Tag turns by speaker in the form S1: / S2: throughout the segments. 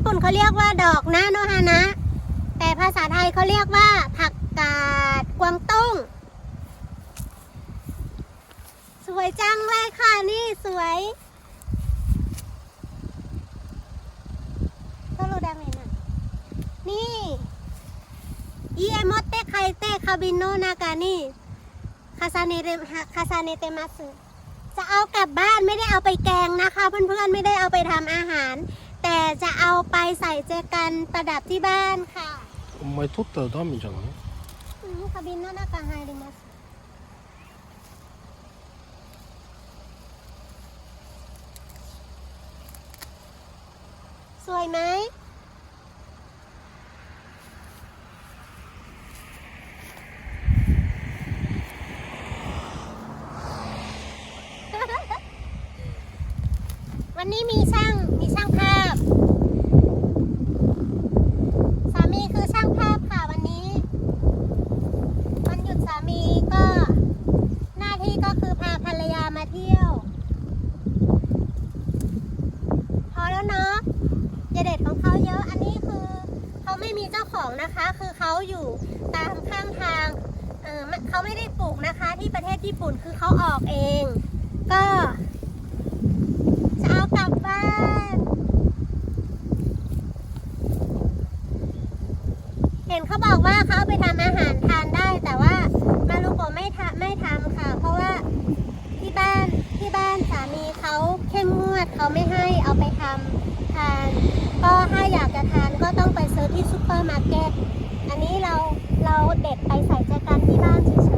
S1: ญี่ปุ่นเขาเรียกว่าดอกนาโนฮานะ แต่ภาษาไทยเขาเรียกว่า ผักกาดกวางตุ้ง สวยจังเลยค่ะนี่สวยก็รู้ได้ไหมนะนี่อีเอมเตไคเตคาบิโนนากานี่คาซาเนเตคาซาเนเตมัสจะเอากลับบ้านไม่ได้เอาไปแกงนะคะ เพื่อนๆไม่ได้เอาไปทำอาหาร เอาไปใส่เจกันประดับที่บ้านค่ะ
S2: お前取ったらダメじゃない
S1: อืม花瓶の中入りますสวยไหม วันนี้มีช่าง คือเขาอยู่ตามข้างทางเออเขาไม่ได้ปลูกนะคะที่ประเทศญี่ปุ่นคือเขาออกเอง ก็จะเอากลับบ้านเห็นเขาบอกว่าเขาเอาไปทำอาหารทานได้ แต่ว่ามารุโกไม่ทำไม่ทำค่ะ เพราะว่าที่บ้านที่บ้านสามีเขาเข้มงวดเขาไม่ให้เอาไปทำทาน ก็ถ้าอยากจะทานก็ต้องไปซื้อที่ซูเปอร์มาร์เก็ต อันนี้เราเราเด็ดไปใส่ใจกันที่บ้านเฉยๆ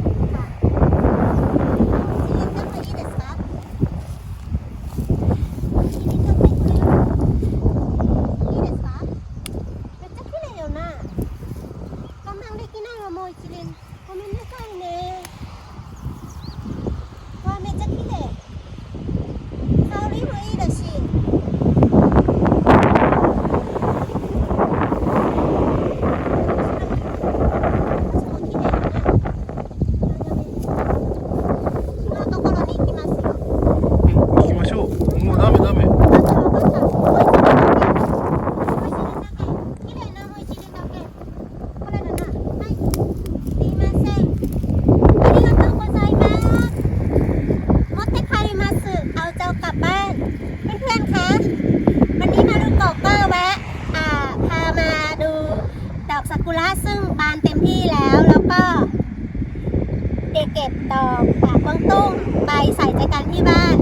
S1: เด็กเก็บดอกกาบกวางตุ้งไปใส่ใจกันที่บ้าน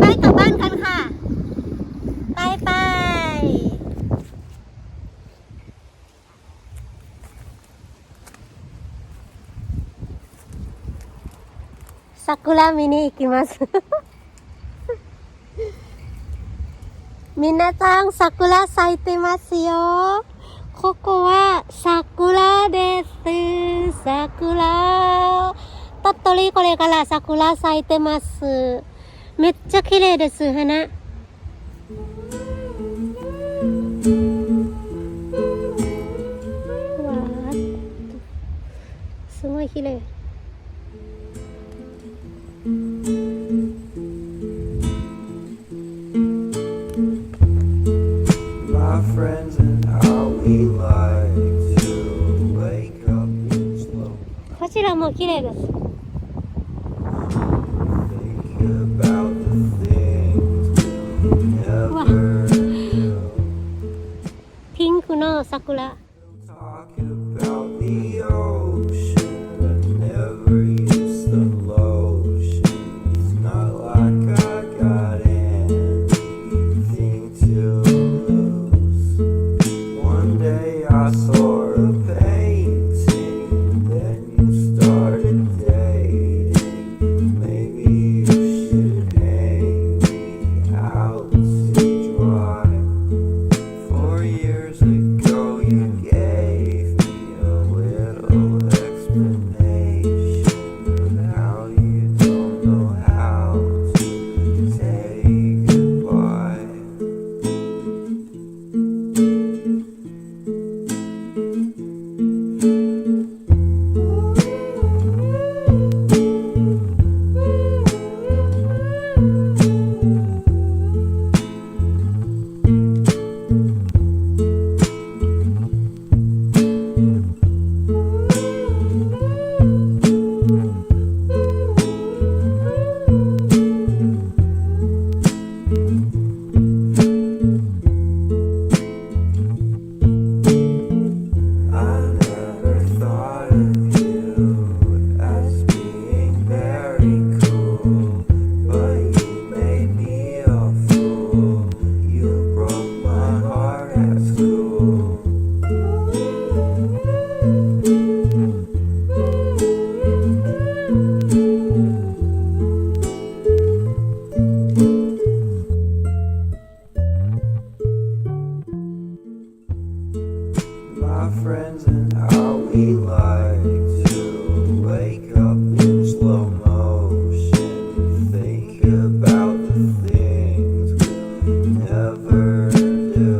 S1: ไปกลับบ้านกันค่ะ ไปไป桜見に行きます。皆さん、桜咲いてますよ。ここは桜です。桜。 鳥取これから桜咲いてます。めっちゃ綺麗です、花。すごい綺麗
S3: my friends and how we like to wake up slow.
S1: こちらも綺麗です Sakula. Talk be like to wake up in slow motion?
S3: Think about the things we never do.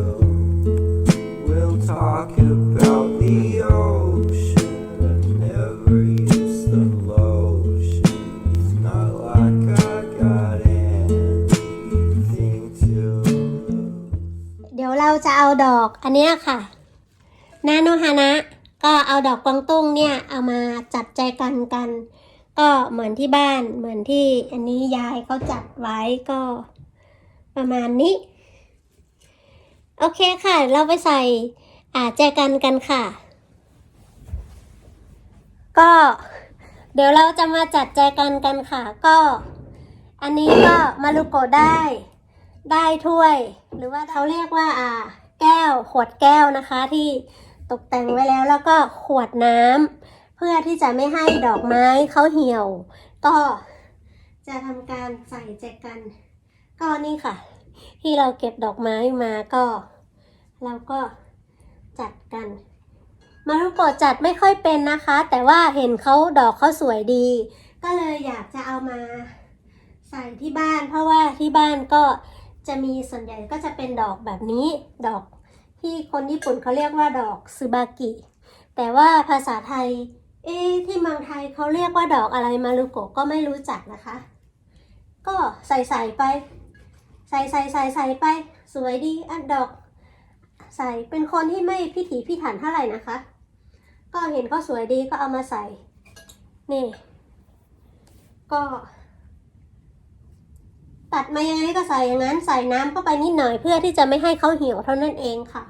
S1: We'll
S3: talk about the ocean, but never use the lotion. It's not like I got anything to
S1: นาโนฮานะ ก็เอาดอกกวางตุ้งเนี่ยเอามาจัดใจกันกัน ก็เหมือนที่บ้านเหมือนที่อันนี้ยายเขาจัดไว้ก็ประมาณนี้ โอเคค่ะ เราไปใส่อาแจกันกันค่ะ ก็ เดี๋ยวเราจะมาจัดแจกันกันค่ะ ก็ อันนี้ก็มารุโกได้ ได้ถ้วย หรือว่าเขาเรียกว่า อ่า แก้วขวดแก้วนะคะที่ ตกแต่งไว้แล้วแล้วก็ขวดน้ำเพื่อที่จะไม่ให้ดอกไม้เขาเหี่ยว ก็จะทำการใส่แจกันก็นี่ค่ะ ที่เราเก็บดอกไม้มาก็ เราก็จัดกัน มารุโกจัดไม่ค่อยเป็นนะคะ แต่ว่าเห็นเขาดอกเขาสวยดี ก็เลยอยากจะเอามาใส่ที่บ้าน เพราะว่าที่บ้านก็จะมีส่วนใหญ่ก็จะเป็นดอกแบบนี้ดอก ที่คนญี่ปุ่นเขาเรียกว่าดอกซึบากิ แต่ว่าภาษาไทย เอ๊ที่เมืองไทยเขาเรียกว่าดอกอะไรมารุโกะก็ไม่รู้จักนะคะ ก็ใส่ใส่ไป ใส่ใส่ใส่ใส่ไป สวยดีอันดอก ใส่เป็นคนที่ไม่พิถีพิถันเท่าไหร่นะคะ ก็เห็นก็สวยดีก็เอามาใส่ นี่ ก็ตัดมายังไงก็ใส่อย่างนั้นใส่น้ำเข้าไปนิดหน่อยเพื่อที่จะไม่ให้เขาเหี่ยวเท่านั้นเองค่ะ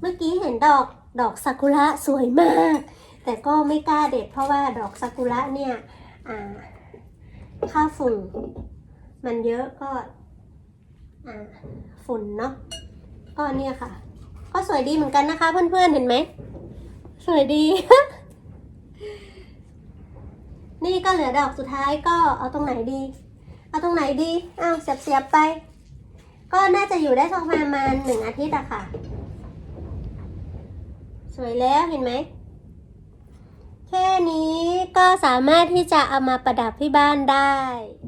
S1: เมื่อกี้เห็นดอกดอกซากุระสวยมาก แต่ก็ไม่กล้าเด็ด เพราะว่าดอกซากุระเนี่ยอ่าค่าฝุ่น มันเยอะก็ฝุ่นเนาะก็เนี่ยค่ะ ก็สวยดีเหมือนกันนะคะเพื่อนๆเห็นไหมสวยดี นี่ก็เหลือดอกสุดท้ายก็เอาตรงไหนดี เอาตรงไหนดีอ้าวเสียบๆไป ก็น่าจะอยู่ได้สักประมาณหนึ่งอาทิตย์อะค่ะ สวยแล้วเห็นไหม แค่นี้ก็สามารถที่จะเอามาประดับที่บ้านได้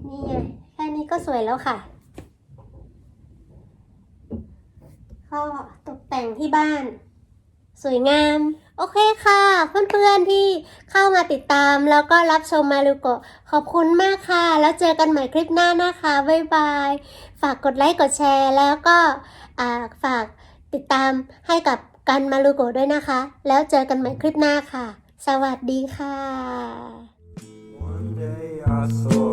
S1: นี่ไง แค่นี้ก็สวยแล้วค่ะ ก็ตกแต่งที่บ้าน สวยงาม โอเคค่ะ เพื่อนๆที่เข้ามาติดตามแล้วก็รับชมมารุโกะขอบคุณมากค่ะ แล้วเจอกันใหม่คลิปหน้านะคะ บ๊ายบาย ฝากกดไลค์กดแชร์แล้วก็ฝากติดตามให้กับ กันมารุโกด้วยนะคะ แล้วเจอกันใหม่คลิปหน้าค่ะ สวัสดีค่ะ
S3: One day I saw